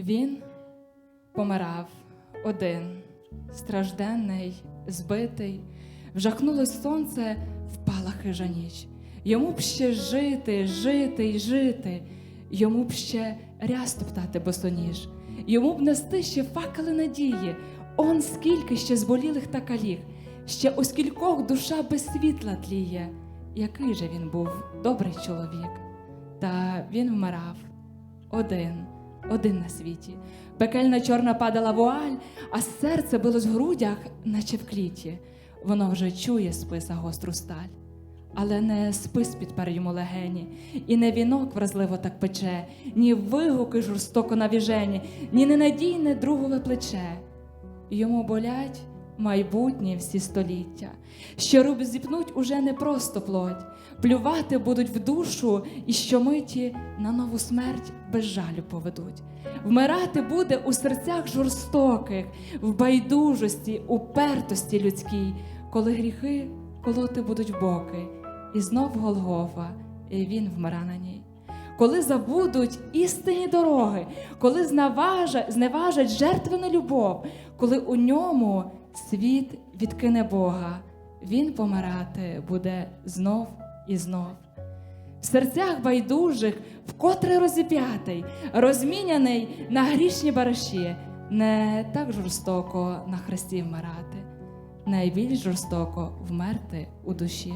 Він помирав один, стражденний, збитий, вжахнулось сонце, впала хижа ніч. Йому б ще жити, жити й жити, йому б ще ряс топтати босоніж, йому б нести ще факели надії, он скільки ще зболілих та каліг, ще у скількох душа без світла тліє. Який же він був добрий чоловік, та він вмирав один, один на світі. Пекельна чорна падала вуаль, а серце билось в грудях, наче в кліті. Воно вже чує списа гостру сталь. Але не спис підпер йому легені, і не вінок вразливо так пече, ні вигуки жорстоко навіжені, ні ненадійне другове плече. Йому болять майбутні всі століття, що руб зіпнуть уже не просто плоть, плювати будуть в душу і щомиті на нову смерть без жалю поведуть. Вмирати буде у серцях жорстоких, в байдужості, упертості людській, коли гріхи колоти будуть в боки, і знов Голгофа, і він вмира на ній. Коли забудуть істинні дороги, коли зневажать жертвену любов, коли у ньому світ відкине Бога, він помирати буде знов і знов. В серцях байдужих, вкотре розіп'ятий, розміняний на грішні бараші, не так жорстоко на хресті вмирати, найбільш жорстоко вмерти у душі.